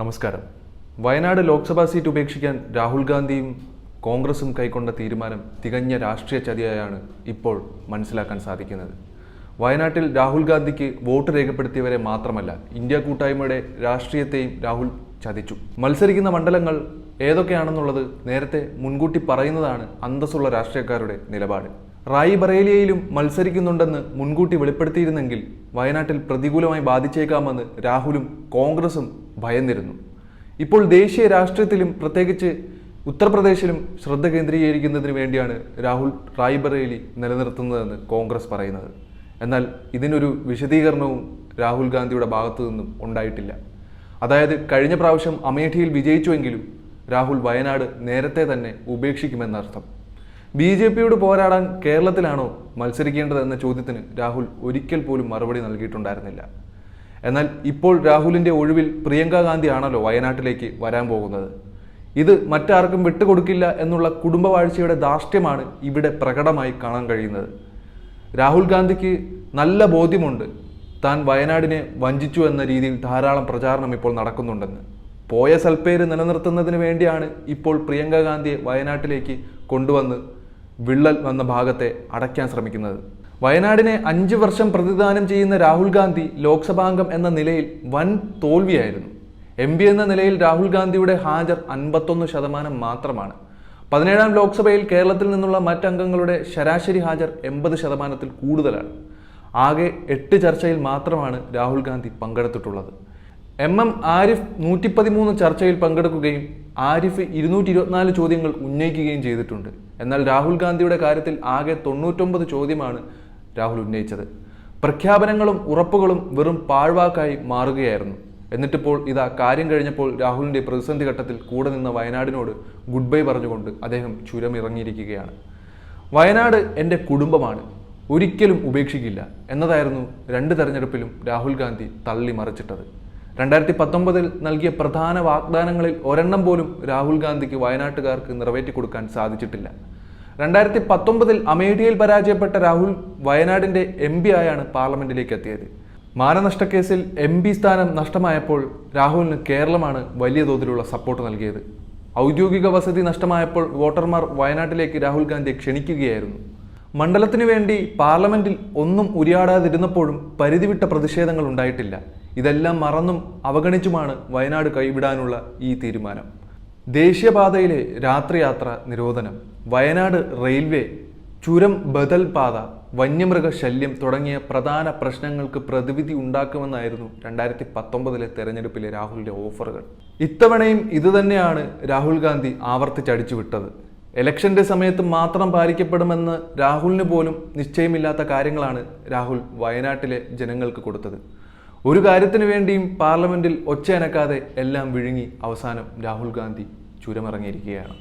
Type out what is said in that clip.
നമസ്കാരം. വയനാട് ലോക്സഭാ സീറ്റ് ഉപേക്ഷിക്കാൻ രാഹുൽ ഗാന്ധിയും കോൺഗ്രസും കൈക്കൊണ്ട തീരുമാനം തികഞ്ഞ രാഷ്ട്രീയ ചതിയായാണ് ഇപ്പോൾ മനസ്സിലാക്കാൻ സാധിക്കുന്നത്. വയനാട്ടിൽ രാഹുൽ ഗാന്ധിക്ക് വോട്ട് രേഖപ്പെടുത്തിയവരെ മാത്രമല്ല ഇന്ത്യ കൂട്ടായ്മയുടെ രാഷ്ട്രീയത്തെയും രാഹുൽ ചതിച്ചു. മത്സരിക്കുന്ന മണ്ഡലങ്ങൾ ഏതൊക്കെയാണെന്നുള്ളത് നേരത്തെ മുൻകൂട്ടി പറയുന്നതാണ് അന്തസ്സുള്ള രാഷ്ട്രീയക്കാരുടെ നിലപാട്. റായി ബറേലിയയിലും മത്സരിക്കുന്നുണ്ടെന്ന് മുൻകൂട്ടി വെളിപ്പെടുത്തിയിരുന്നെങ്കിൽ വയനാട്ടിൽ പ്രതികൂലമായി ബാധിച്ചേക്കാമെന്ന് രാഹുലും കോൺഗ്രസും ഭയന്നിരുന്നു. ഇപ്പോൾ ദേശീയ രാഷ്ട്രീയത്തിലും പ്രത്യേകിച്ച് ഉത്തർപ്രദേശിലും ശ്രദ്ധ കേന്ദ്രീകരിക്കുന്നതിന് വേണ്ടിയാണ് രാഹുൽ റായ്ബറേലി നിലനിർത്തുന്നതെന്ന് കോൺഗ്രസ് പറയുന്നത്. എന്നാൽ ഇതിനൊരു വിശദീകരണവും രാഹുൽ ഗാന്ധിയുടെ ഭാഗത്തു നിന്നും ഉണ്ടായിട്ടില്ല. അതായത് കഴിഞ്ഞ പ്രാവശ്യം അമേഠിയിൽ വിജയിച്ചുവെങ്കിലും രാഹുൽ വയനാട് നേരത്തെ തന്നെ ഉപേക്ഷിക്കുമെന്നർത്ഥം. ബി ജെ പിയോട് പോരാടാൻ കേരളത്തിലാണോ മത്സരിക്കേണ്ടതെന്ന ചോദ്യത്തിന് രാഹുൽ ഒരിക്കൽ പോലും മറുപടി നൽകിയിട്ടുണ്ടായിരുന്നില്ല. എന്നാൽ ഇപ്പോൾ രാഹുലിന്റെ ഒഴിവിൽ പ്രിയങ്ക ഗാന്ധി ആണല്ലോ വയനാട്ടിലേക്ക് വരാൻ പോകുന്നത്. ഇത് മറ്റാർക്കും വിട്ടുകൊടുക്കില്ല എന്നുള്ള കുടുംബവാഴ്ചയുടെ ധാർഷ്ട്യമാണ് ഇവിടെ പ്രകടമായി കാണാൻ കഴിയുന്നത്. രാഹുൽ ഗാന്ധിക്ക് നല്ല ബോധ്യമുണ്ട്. താൻ വയനാടിനെ വഞ്ചിച്ചു എന്ന രീതിയിൽ ധാരാളം പ്രചാരണം ഇപ്പോൾ നടക്കുന്നുണ്ടെന്ന്. പോയ സൽപ്പേര് നിലനിർത്തുന്നതിന് വേണ്ടിയാണ് ഇപ്പോൾ പ്രിയങ്ക ഗാന്ധിയെ വയനാട്ടിലേക്ക് കൊണ്ടുവന്ന് വിള്ളൽ വന്ന ഭാഗത്തെ അടയ്ക്കാൻ ശ്രമിക്കുന്നത്. വയനാടിനെ അഞ്ച് വർഷം പ്രതിദാനം ചെയ്യുന്ന രാഹുൽ ഗാന്ധി ലോക്സഭാംഗം എന്ന നിലയിൽ വൻ തോൽവിയായിരുന്നു. എം പി എന്ന നിലയിൽ രാഹുൽ ഗാന്ധിയുടെ ഹാജർ അൻപത്തൊന്ന് ശതമാനം മാത്രമാണ്. പതിനേഴാം ലോക്സഭയിൽ കേരളത്തിൽ നിന്നുള്ള മറ്റംഗങ്ങളുടെ ശരാശരി ഹാജർ എൺപത് ശതമാനത്തിൽ കൂടുതലാണ്. ആകെ എട്ട് ചർച്ചയിൽ മാത്രമാണ് രാഹുൽ ഗാന്ധി പങ്കെടുത്തിട്ടുള്ളത്. എം എം ആരിഫ് നൂറ്റിപ്പതിമൂന്ന് ചർച്ചയിൽ പങ്കെടുക്കുകയും ആരിഫ് ഇരുന്നൂറ്റി ഇരുപത്തിനാല് ചോദ്യങ്ങൾ ഉന്നയിക്കുകയും ചെയ്തിട്ടുണ്ട്. എന്നാൽ രാഹുൽ ഗാന്ധിയുടെ കാര്യത്തിൽ ആകെ തൊണ്ണൂറ്റൊമ്പത് ചോദ്യമാണ് രാഹുൽ ഉന്നയിച്ചത്. പ്രഖ്യാപനങ്ങളും ഉറപ്പുകളും വെറും പാഴ്വാക്കായി മാറുകയായിരുന്നു. എന്നിട്ടിപ്പോൾ ഇതാ കാര്യം കഴിഞ്ഞപ്പോൾ രാഹുലിന്റെ പ്രതിസന്ധി ഘട്ടത്തിൽ കൂടെ നിന്ന വയനാടിനോട് ഗുഡ് ബൈ പറഞ്ഞുകൊണ്ട് അദ്ദേഹം ചുരമിറങ്ങിയിരിക്കുകയാണ്. വയനാട് എന്റെ കുടുംബമാണ്. ഒരിക്കലും ഉപേക്ഷിക്കില്ല എന്നതായിരുന്നു രണ്ട് തെരഞ്ഞെടുപ്പിലും രാഹുൽ ഗാന്ധി തള്ളി മറിച്ചിട്ടത്. രണ്ടായിരത്തി പത്തൊമ്പതിൽ നൽകിയ പ്രധാന വാഗ്ദാനങ്ങളിൽ ഒരെണ്ണം പോലും രാഹുൽ ഗാന്ധിക്ക് വയനാട്ടുകാർക്ക് നിറവേറ്റി കൊടുക്കാൻ സാധിച്ചിട്ടില്ല. രണ്ടായിരത്തി പത്തൊമ്പതിൽ അമേഠിയിൽ പരാജയപ്പെട്ട രാഹുൽ വയനാടിന്റെ എം പി ആയാണ് പാർലമെന്റിലേക്ക് എത്തിയത്. മാനനഷ്ടക്കേസിൽ എം പി സ്ഥാനം നഷ്ടമായപ്പോൾ രാഹുലിന് കേരളമാണ് വലിയ തോതിലുള്ള സപ്പോർട്ട് നൽകിയത്. ഔദ്യോഗിക വസതി നഷ്ടമായപ്പോൾ വോട്ടർമാർ വയനാട്ടിലേക്ക് രാഹുൽ ഗാന്ധിയെ ക്ഷണിക്കുകയായിരുന്നു. മണ്ഡലത്തിനു വേണ്ടി പാർലമെന്റിൽ ഒന്നും ഉരിയാടാതിരുന്നപ്പോഴും പരിധിവിട്ട പ്രതിഷേധങ്ങൾ ഉണ്ടായിട്ടില്ല. ഇതെല്ലാം മറന്നും അവഗണിച്ചുമാണ് വയനാട് കൈവിടാനുള്ള ഈ തീരുമാനം. ദേശീയപാതയിലെ രാത്രിയാത്ര നിരോധനം വയനാട് റെയിൽവേ ചുരം ബദൽ പാത വന്യമൃഗ ശല്യം തുടങ്ങിയ പ്രധാന പ്രശ്നങ്ങൾക്ക് പ്രതിവിധി ഉണ്ടാക്കുമെന്നായിരുന്നു രണ്ടായിരത്തി പത്തൊമ്പതിലെ തെരഞ്ഞെടുപ്പിലെ രാഹുലിന്റെ ഓഫറുകൾ. ഇത്തവണയും ഇതുതന്നെയാണ് രാഹുൽ ഗാന്ധി ആവർത്തിച്ചടിച്ചു വിട്ടത് ഇലക്ഷന്റെ സമയത്ത് മാത്രം പാലിക്കപ്പെടുമെന്ന് രാഹുലിന് പോലും നിശ്ചയമില്ലാത്ത കാര്യങ്ങളാണ് രാഹുൽ വയനാട്ടിലെ ജനങ്ങൾക്ക് കൊടുത്തത്. ഒരു കാര്യത്തിന് വേണ്ടിയും പാർലമെന്റിൽ ഒച്ചയനക്കാതെ എല്ലാം വിഴുങ്ങി അവസാനം രാഹുൽ ഗാന്ധി ചുരമിറങ്ങിയിരിക്കുകയാണ്.